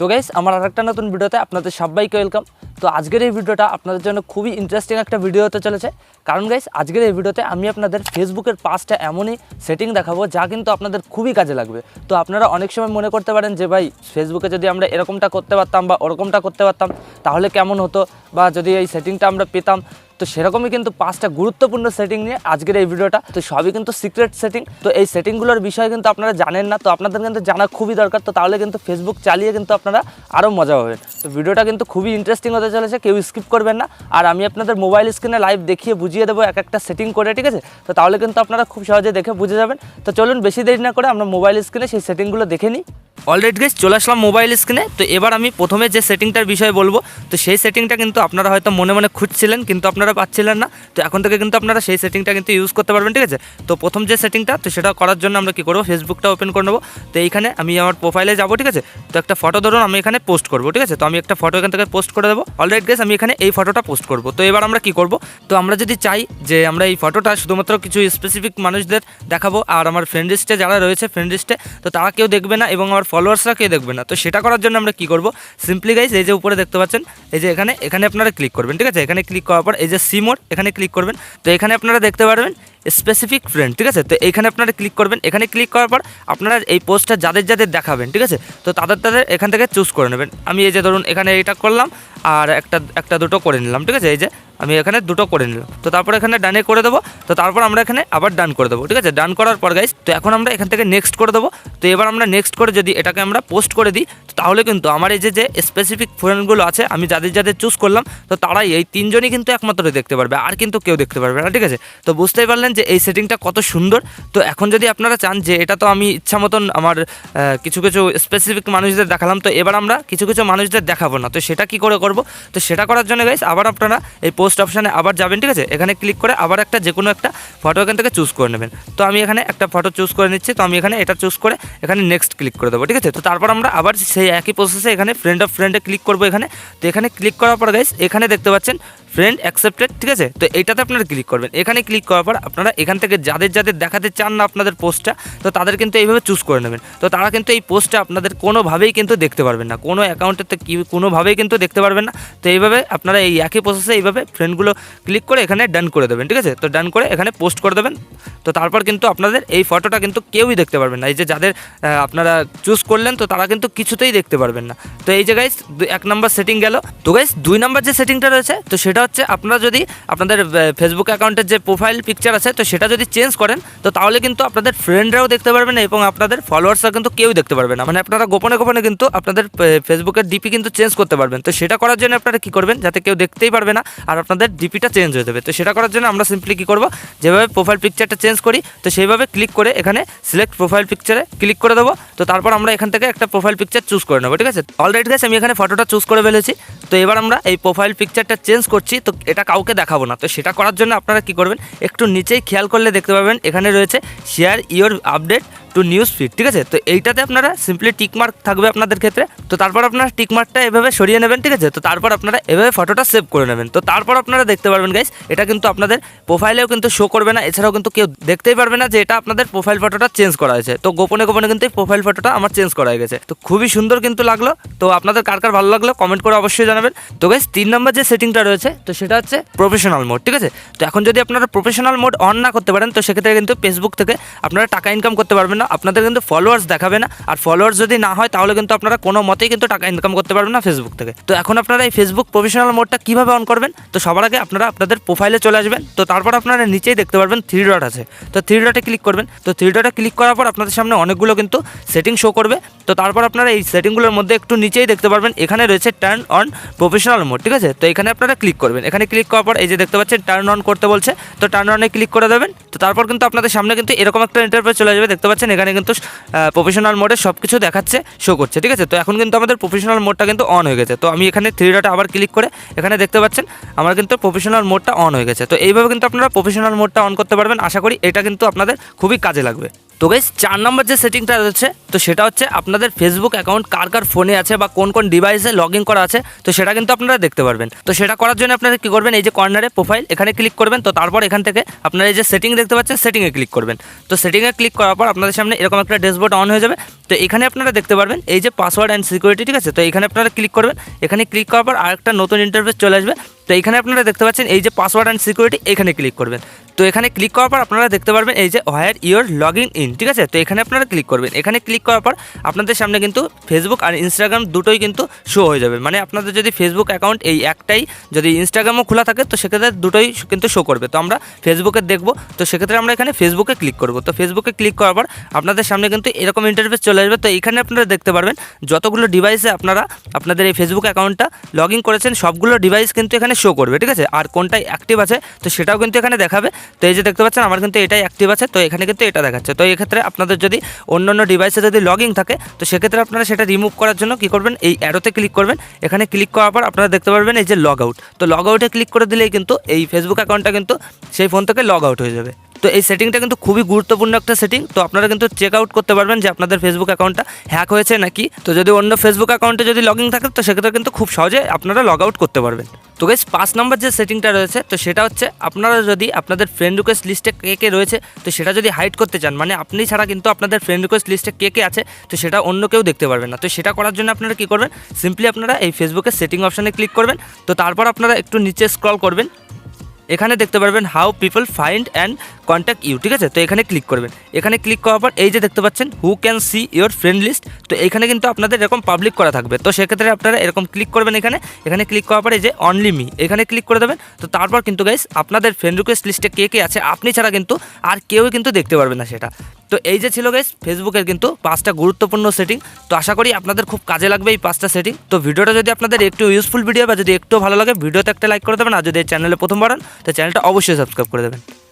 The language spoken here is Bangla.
তো গাইস আমার আরেকটা নতুন ভিডিওতে আপনাদের সবাইকে ওয়েলকাম তো আজকের এই ভিডিওটা আপনাদের জন্য খুবই ইন্টারেস্টিং একটা ভিডিও হতে চলেছে। কারণ গাইস আজকের এই ভিডিওতে আমি আপনাদের ফেসবুকের পাঁচটা এমনই সেটিং দেখাবো যা কিন্তু আপনাদের খুবই কাজে লাগবে। তো আপনারা অনেক সময় মনে করতে পারেন যে, ভাই ফেসবুকে যদি আমরা এরকমটা করতে পারতাম বা ওরকমটা করতে পারতাম, তাহলে কেমন হতো? বা যদি এই সেটিংটা আমরা পেতাম তো সেরকমই কিন্তু পাঁচটা গুরুত্বপূর্ণ সেটিং নিয়ে আজকের এই ভিডিওটা। তো সবই কিন্তু সিক্রেট সেটিং তো এই সেটিংগুলোর বিষয়ে কিন্তু আপনারা জানেন না, তো আপনাদের কিন্তু জানা খুবই দরকার, তো তাহলে কিন্তু ফেসবুক চালিয়ে কিন্তু আপনারা আরও মজা পাবেন। তো ভিডিওটা কিন্তু খুবই ইন্টারেস্টিং হতে চলেছে, কেউ স্কিপ করবেন না। আর আমি আপনাদের মোবাইল স্ক্রিনে লাইভ দেখিয়ে বুঝিয়ে দেবো এক একটা সেটিং করে, ঠিক আছে? তো তাহলে কিন্তু আপনারা খুব সহজে দেখে বুঝে যাবেন। তো চলুন বেশি দেরি না করে আমরা মোবাইল স্ক্রিনে সেই সেটিংগুলো দেখে নিই। অলরেডি গেস চলে আসলাম মোবাইল স্ক্রিনে তো এবার আমি প্রথমে যে সেটিংটার বিষয়ে বলব, তো সেই সেটিংটা কিন্তু আপনারা হয়তো মনে মনে খুঁজছিলেন, কিন্তু আপনারা পাচ্ছিলেন না। তো এখন থেকে কিন্তু আপনারা সেই সেটিংটা কিন্তু ইউজ করতে পারবেন, ঠিক আছে? তো প্রথম যে সেটিংটা তো সেটা করার জন্য আমরা কী করব ফেসবুকটা ওপেন করে নেব। তো এইখানে আমি আমার প্রোফাইলে যাব, ঠিক আছে? তো একটা ফটো ধরুন আমি এখানে পোস্ট করব, ঠিক আছে? তো আমি একটা ফটো এখান থেকে পোস্ট করে দেবো। অলরেডি গেস আমি এখানে এই ফটোটা পোস্ট করব। তো এবার আমরা কি করব, তো আমরা যদি চাই যে আমরা এই ফটোটা শুধুমাত্র কিছু স্পেসিফিক মানুষদের দেখাবো, আর আমার ফ্রেন্ড লিস্টে যারা রয়েছে ফ্রেন্ড লিস্টে তো তারা কেউ দেখবে না, এবং আমার ফলোয়ার্সরা কেউ দেখবে না? তো সেটা করার জন্য আমরা কী করব? সিম্পলি গাইজ এই যে উপরে দেখতে পাচ্ছেন, এই যে এখানে এখানে আপনারা ক্লিক করবেন, ঠিক আছে? এখানে ক্লিক করার পর এই যে সিমোর এখানে ক্লিক করবেন। তো এখানে আপনারা দেখতে পারবেন স্পেসিফিক ফ্রেন্ড ঠিক আছে? তো এইখানে আপনারা ক্লিক করবেন। এখানে ক্লিক করার পর আপনারা এই পোস্টটা যাদের যাদের দেখাবেন, ঠিক আছে? তো তাদের তাদের এখান থেকে চুজ করে নেবেন। আমি এই যে ধরুন এখানে এটা করলাম, আর একটা একটা দুটো করে নিলাম, ঠিক আছে? এই যে আমি এখানে দুটো করে নিলাম। তো তারপর এখানে ডানে করে দেবো। তো তারপর আমরা এখানে আবার ডান করে দেবো, ঠিক আছে? ডান করার পর গাইস তো এখন আমরা এখান থেকে নেক্সট করে দেবো। তো এবার আমরা নেক্সট করে যদি এটাকে আমরা পোস্ট করে দিই তাহলে কিন্তু আমার এই যে যে স্পেসিফিক ফ্রেন্ডগুলো আছে, আমি যাদের যাদের চুজ করলাম, তো তারাই এই তিনজনই কিন্তু একমাত্র দেখতে পারবে, আর কিন্তু কেউ দেখতে পারবে না, ঠিক আছে? তো বুঝতেই পারলেন যে এই সেটিংটা কত সুন্দর। তো এখন যদি আপনারা চান যে এটা তো আমি ইচ্ছা মতন আমার কিছু কিছু স্পেসিফিক মানুষদের দেখালাম, তো এবার আমরা কিছু কিছু মানুষদের দেখাবো না। তো সেটা কি করে করব? তো সেটা করার জন্য গাইস আবার আপনারা এই পোস্ট অপশানে আবার যাবেন, ঠিক আছে? এখানে ক্লিক করে আবার একটা যে কোনো একটা ফটো এখান থেকে চুজ করে নেবেন। তো আমি এখানে একটা ফটো চুজ করে নিচ্ছি, তো আমি এখানে এটা চুজ করে এখানে নেক্সট ক্লিক করে দেবো, ঠিক আছে? তো তারপর আমরা আবার সেই একই প্রসেসে এখানে ফ্রেন্ড অফ ফ্রেন্ডে ক্লিক করব এখানে। তো এখানে ক্লিক করার পর গাইস এখানে দেখতে পাচ্ছেন ফ্রেন্ড অ্যাকসেপ্টেড ঠিক আছে? তো এইটাতে আপনারা ক্লিক করবেন। এখানে ক্লিক করার পর আপনারা এখান থেকে যাদের যাদের দেখাতে চান না আপনাদের পোস্টটা, তো তাদের কিন্তু এইভাবে চুজ করে নেবেন। তো তারা কিন্তু এই পোস্টটা আপনাদের কোনোভাবেই কিন্তু দেখতে পারবেন না। কোনো অ্যাকাউন্টেতে কি, কোনোভাবেই কিন্তু দেখতে পারবেন না। তো এইভাবে আপনারা এই একই প্রসেসে এইভাবে ফ্রেন্ডগুলো ক্লিক করে এখানে ডান করে দেবেন, ঠিক আছে? তো ডান করে এখানে পোস্ট করে দেবেন। তো তারপর কিন্তু আপনাদের এই ফটোটা কিন্তু কেউই দেখতে পারবেন না। এই যে যাদের আপনারা চুজ করলেন, তো তারা কিন্তু কিছুতেই দেখতে পারবেন না। তো এই যে গাইস এক নম্বর সেটিং গেল। তো গাইস দুই নম্বর যে সেটিংটা রয়েছে, তো সেটা হচ্ছে আপনারা যদি আপনাদের ফেসবুক অ্যাকাউন্টের যে প্রোফাইল পিকচার আছে তো সেটা যদি চেঞ্জ করেন, তো তাহলে কিন্তু আপনাদের ফ্রেন্ডরাও দেখতে পারবে না এবং আপনাদের ফলোয়ার্সরা কিন্তু কেউ দেখতে পারবে না। মানে আপনারা গোপনে গোপনে কিন্তু আপনাদের ফেসবুকের ডিপি কিন্তু চেঞ্জ করতে পারবেন। তো সেটা করার জন্য আপনারা কি করবেন? যাতে কেউ দেখতেই পারবে না আর আপনাদের ডিপিটা চেঞ্জ হয়ে যাবে। তো সেটা করার জন্য আমরা সিম্পলি কি করব? যেভাবে প্রোফাইল পিকচারটা চেঞ্জ করি, তো সেইভাবে ক্লিক করে এখানে সিলেক্ট প্রোফাইল পিকচারে ক্লিক করে দেবো। তো তারপর আমরা এখান থেকে একটা প্রোফাইল পিকচার চুজ করে নেব, ঠিক আছে? অলরেডি গেছে আমি এখানে ফটোটা চুজ করে ফেলেছি। তো এবার আমরা এই প্রোফাইল পিকচারটা চেঞ্জ করছি, তো এটা কাউকে দেখাবো না। তো সেটা করার জন্য আপনারা কি করবেন? একটু নিচেই খেয়াল করলে দেখতে পাবেন এখানে রয়েছে share your update to news feed ঠিক আছে? তো এইটাতে আপনারা সিম্পলি টিকমার্ক থাকবে আপনাদের ক্ষেত্রে। তো তারপর আপনারা টিকমার্কটা এভাবে সরিয়ে নেবেন, ঠিক আছে? তো তারপর আপনারা এভাবে ফটোটা সেভ করে নেবেন। তো তারপর আপনারা দেখতে পারবেন গাইস এটা কিন্তু আপনাদের প্রোফাইলেও কিন্তু শো করবে না, এছাড়াও কিন্তু কেউ দেখতেই পারবে না যে এটা আপনাদের প্রোফাইল ফটোটা চেঞ্জ করা হয়েছে। তো গোপনে গোপনে কিন্তু এই প্রোফাইল ফটোটা আমার চেঞ্জ করা হয়ে গেছে। তো খুবই সুন্দর কিন্তু লাগল। তো আপনাদের কার কার ভালো লাগল কমেন্ট করে অবশ্যই জানাবেন। তো গাইস তিন নম্বর যে সেটিংটা রয়েছে, তো সেটা হচ্ছে প্রফেশনাল মোড ঠিক আছে? তো এখন যদি আপনারা প্রফেশনাল মোড অন না করতে পারেন, তো সেক্ষেত্রে কিন্তু ফেসবুক থেকে আপনারা টাকা ইনকাম করতে পারবেন না। আপনাদের কিন্তু ফলোয়ার্স দেখাবে না। আর ফলোয়ার্স যদি না হয়, তাহলে কিন্তু আপনারা কোনো মতেই কিন্তু টাকা ইনকাম করতে পারবেন না ফেসবুক থেকে। তো এখন আপনারা এই ফেসবুক প্রফেশনাল মোডটা কীভাবে অন করবেন? তো সবার আগে আপনারা আপনাদের প্রোফাইলে চলে আসবেন। তো তারপর আপনারা নিচেই দেখতে পারবেন থ্রি ডট আছে। তো থ্রি ডটে ক্লিক করবেন। তো থ্রি ডটে ক্লিক করার পর আপনাদের সামনে অনেকগুলো কিন্তু সেটিং শো করবে। তো তারপর আপনারা এই সেটিংগুলোর মধ্যে একটু নিচেই দেখতে পারবেন। এখানে রয়েছে টার্ন অন প্রফেশনাল মোড ঠিক আছে? তো এখানে আপনারা ক্লিক করবেন। এখানে ক্লিক করার পর এই যে দেখতে পাচ্ছেন টার্ন অন করতে বলছে। তো টার্ন অনে ক্লিক করে দেবেন। তো তারপর কিন্তু আপনাদের সামনে কিন্তু এরকম একটা ইন্টারফেস চলে যাবে দেখতে পাচ্ছেন, এখানে কিন্তু প্রফেশনাল মোডে সব কিছু দেখাচ্ছে শো করছে, ঠিক আছে? তো এখন কিন্তু আমাদের প্রফেশনাল মোডটা কিন্তু অন হয়ে গেছে। তো আমি এখানে থ্রি ডটে আবার ক্লিক করে এখানে দেখতে পাচ্ছেন, আমার কিন্তু প্রফেশনাল মোডটা অন হয়ে গেছে। তো এইভাবে কিন্তু আপনারা প্রফেশনাল মোডটা অন করতে পারবেন। আশা করি এটা কিন্তু আপনাদের খুবই কাজে লাগবে। তো গাইস চার নম্বর যে সেটিংটা রয়েছে, তো সেটা হচ্ছে আপনাদের ফেসবুক অ্যাকাউন্ট কার কার ফোনে আছে বা কোন কোন ডিভাইসে লগ ইন করা আছে, তো সেটা কিন্তু আপনারা দেখতে পারবেন। তো সেটা করার জন্য আপনারা কী করবেন, এই যে কর্নারে প্রোফাইল এখানে ক্লিক করবেন। তো তারপর এখান থেকে আপনারা আপনারা এই যে সেটিং দেখতে পাচ্ছেন সেটিংয়ে ক্লিক করবেন। তো সেটিংয়ে ক্লিক করার পর আপনাদের সামনে এরকম একটা ড্যাশবোর্ড অন হয়ে যাবে। তো এখানে আপনারা দেখতে পারবেন, এই যে পাসওয়ার্ড অ্যান্ড সিকিউরিটি ঠিক আছে? তো এখানে আপনারা ক্লিক করবেন। এখানে ক্লিক করার পর আরেকটা নতুন ইন্টারফেস চলে আসবে। তো এখানে আপনারা দেখতে পাচ্ছেন, এই যে পাসওয়ার্ড অ্যান্ড সিকিউরিটি এখানে ক্লিক করবেন। তো এখানে ক্লিক করার পর আপনারা দেখতে পারবেন এই যে হোয়ার ইউর লগ ইন ঠিক আছে? তো এখানে আপনারা ক্লিক করবেন। এখানে ক্লিক করার পর আপনাদের সামনে কিন্তু ফেসবুক আর ইনস্টাগ্রাম দুটোই কিন্তু শো হয়ে যাবে। মানে আপনাদের যদি ফেসবুক অ্যাকাউন্ট এই একটাই যদি ইনস্টাগ্রামও খোলা থাকে, তো সেক্ষেত্রে দুটোই কিন্তু শো করবে। তো আমরা ফেসবুকে দেখব। তো সেক্ষেত্রে আমরা এখানে ফেসবুকে ক্লিক করব। তো ফেসবুকে ক্লিক করার পর আপনাদের সামনে কিন্তু এরকম ইন্টারফেস চলে আসবে। তো এখানে আপনারা দেখতে পারবেন যতগুলো ডিভাইসে আপনারা আপনাদের এই ফেসবুক অ্যাকাউন্টটা লগ করেছেন, সবগুলো ডিভাইস কিন্তু এখানে শো করবে, ঠিক আছে? আর কোনটাই অ্যাক্টিভ আছে, তো সেটাও কিন্তু এখানে দেখাবে। তো এই যে দেখতে পাচ্ছেন, আমার কিন্তু এটাই অ্যাক্টিভ আছে, তো এখানে কিন্তু এটা দেখাচ্ছে। তো এক্ষেত্রে আপনাদের যদি অন্য অন্য ডিভাইসে যদি লগ থাকে, তো সেক্ষেত্রে আপনারা সেটা রিমুভ করার জন্য কী করবেন, এই অ্যারোতে ক্লিক করবেন। এখানে ক্লিক করার পর আপনারা দেখতে পারবেন এই যে লগ আউট তো লগ আউটে ক্লিক করে দিলেই কিন্তু এই ফেসবুক অ্যাকাউন্টটা কিন্তু সেই ফোন থেকে লগ আউট হয়ে যাবে। তো এই সেটিংটা কিন্তু খুবই গুরুত্বপূর্ণ একটা সেটিং তো আপনারা কিন্তু চেক আউট করতে পারবেন যে আপনাদের ফেসবুক অ্যাকাউন্টটা হ্যাক হয়েছে নাকি। তো যদি অন্য ফেসবুক অ্যাকাউন্টে যদি লগ থাকে, তো সেক্ষেত্রে কিন্তু খুব সহজে আপনারা লগ আউট করতে পারবেন। তো গাইস পাঁচ নম্বর যে সেটিংটা রয়েছে, তো সেটা হচ্ছে আপনারা যদি আপনাদের ফ্রেন্ড রিকোয়েস্ট লিস্টে কে কে রয়েছে, তো সেটা যদি হাইড করতে চান মানে আপনি ছাড়া কিন্তু আপনাদের ফ্রেন্ড রিকোয়েস্ট লিস্টে কে কে আছে, তো সেটা অন্য কেউ দেখতে পারবে না। তো সেটা করার জন্য আপনারা কী করবেন সিম্পলি আপনারা এই ফেসবুকের সেটিং অপশানে ক্লিক করবেন। তো তারপর আপনারা একটু নিচে স্ক্রল করবেন। এখানে দেখতে পারবেন how people find and contact you ঠিক আছে? তো এখানে ক্লিক করবেন। এখানে ক্লিক করার পর এই যে দেখতে পাচ্ছেন who can see your friend list তো এখানে কিন্তু আপনাদের এরকম পাবলিক করা থাকবে। তো সেক্ষেত্রে আপনারা এরকম ক্লিক করবেন এখানে। এখানে ক্লিক করার পরে যে অনলি মি এখানে ক্লিক করে দেবেন। তো তারপর কিন্তু গাইস আপনাদের ফ্রেন্ড রিকোয়েস্ট লিস্টে কে কে আছে, আপনি ছাড়া কিন্তু আর কেউই কিন্তু দেখতে পারবে না সেটা। তো এই যে ছিল গাইস ফেসবুকের কিন্তু পাঁচটা গুরুত্বপূর্ণ সেটিং তো আশা করি আপনাদের খুব কাজে লাগবে এই পাঁচটা সেটিং তো ভিডিওটা যদি আপনাদের একটু ইউজফুল ভিডিও বা যদি একটু ভালো লাগে, ভিডিওতে একটা লাইক করে দেবেন। আর যদি চ্যানেলে প্রথমবার হন, তো চ্যানেলটা অবশ্যই সাবস্ক্রাইব করে দেবেন।